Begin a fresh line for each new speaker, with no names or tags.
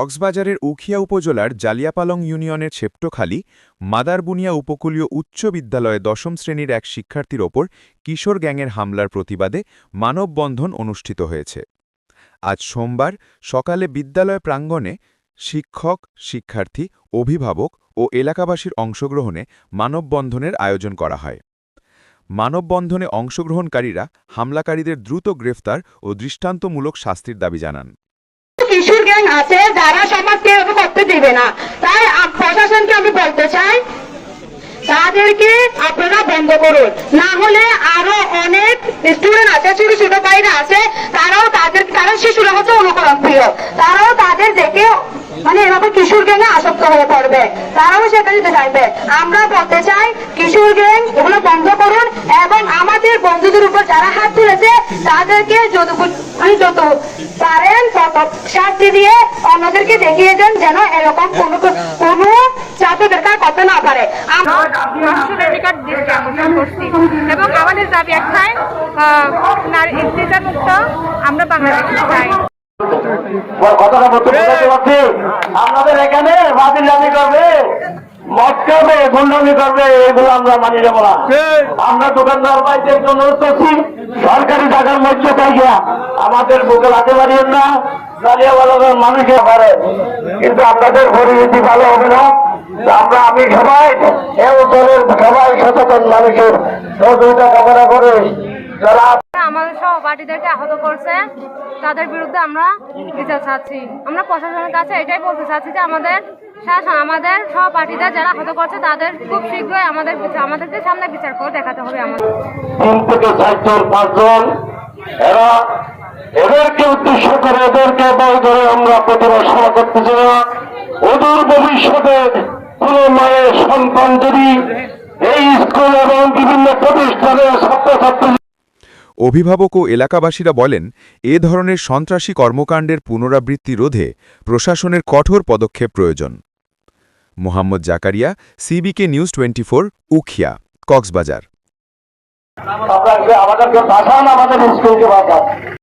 কক্সবাজারের উখিয়া উপজেলার জালিয়াপালং ইউনিয়নের ছেপ্টখালী, মাদারবুনিয়া উপকূলীয় উচ্চ বিদ্যালয়ে দশম শ্রেণির এক শিক্ষার্থীর ওপর কিশোর গ্যাংয়ের হামলার প্রতিবাদে মানববন্ধন অনুষ্ঠিত হয়েছে। আজ সোমবার সকালে বিদ্যালয় প্রাঙ্গণে শিক্ষক, শিক্ষার্থী, অভিভাবক ও এলাকাবাসীর অংশগ্রহণে মানববন্ধনের আয়োজন করা হয়। মানববন্ধনে অংশগ্রহণকারীরা হামলাকারীদের দ্রুত গ্রেফতার ও দৃষ্টান্তমূলক শাস্তির দাবি জানান।
কিশোর গ্যাং আছে দিবে না। তাই প্রশাসনকে আমি বলতে চাই, তাদেরকে আপনারা বন্ধ করুন। না হলে আরও অনেক স্টুডেন্ট আছে, ছোট ছোট বাইরে আছে, তারাও তাদের তারা শিশুরা হচ্ছে অনুকরণ প্রিয় তারাও তাদের দেখে মানে এভাবে কিশোর গ্যাংয়ে আসক্ত হয়ে পড়বে। তারাও সেটা যেতে চাইবে। আমরা বলতে চাই, কিশোর গ্যাং এগুলো বন্ধ করুন এবং আমাদের বন্ধুদের উপর যারা হাত তুলেছে, তাদেরকে যত মানে যত তত শাস্তি দিয়ে অন্যদেরকে দেখিয়ে দেন যেন এরকম কোনো কোনো ছাত্রদের করতে না পারে।
এবং আমাদের দাবি একটাই নারী মুক্ত, আমরা বাংলাদেশে চাই
কথাটা বলতে আমাদের এখানে বাতিল দাবি করবে। মদ করবে গুন্ডামি করবে এগুলো আমরা মানি যাব না। আমরা দোকানদার বাইদের জন্য করছি সরকারি টাকার মধ্যে থাকিয়া আমাদের বুকে লাতে পারিয়েন না ভালো মানুষে পারে। কিন্তু আপনাদের পরিস্থিতি ভালো হবে না। আমরা আমি সবাই এ অঞ্চলের সবাই সচেতন মানুষের সহযোগিতা কামনা করে। যারা
সহপাঠীদেরকে আহত করছে, তাদের বিরুদ্ধে আমরা বিচার চাচ্ছি। আমরা প্রশাসনের কাছে এটাই বলতে চাচ্ছি যে আমাদের আমাদের সহপাঠীদের যারা আহত করছে, তাদের খুব শীঘ্রই আমাদের আমাদেরকে সামনে বিচার করে দেখাতে হবে আমাদের।
এদেরকে উদ্দেশ্য করে এদেরকে বল ধরে আমরা প্রতিবাদ সভা করতেছি না। ওদের ভবিষ্যতে কোন মায়ের সন্তান যদি এই স্কুল এবং বিভিন্ন প্রতিষ্ঠানের ছাত্রছাত্রী
অভিভাবক ও এলাকাবাসীরা বলেন, এ ধরনের সন্ত্রাসী কর্মকাণ্ডের পুনরাবৃত্তি রোধে প্রশাসনের কঠোর পদক্ষেপ প্রয়োজন। Mohammad Zakaria, CBK news twenty Ukhiya, Cox's Bazar.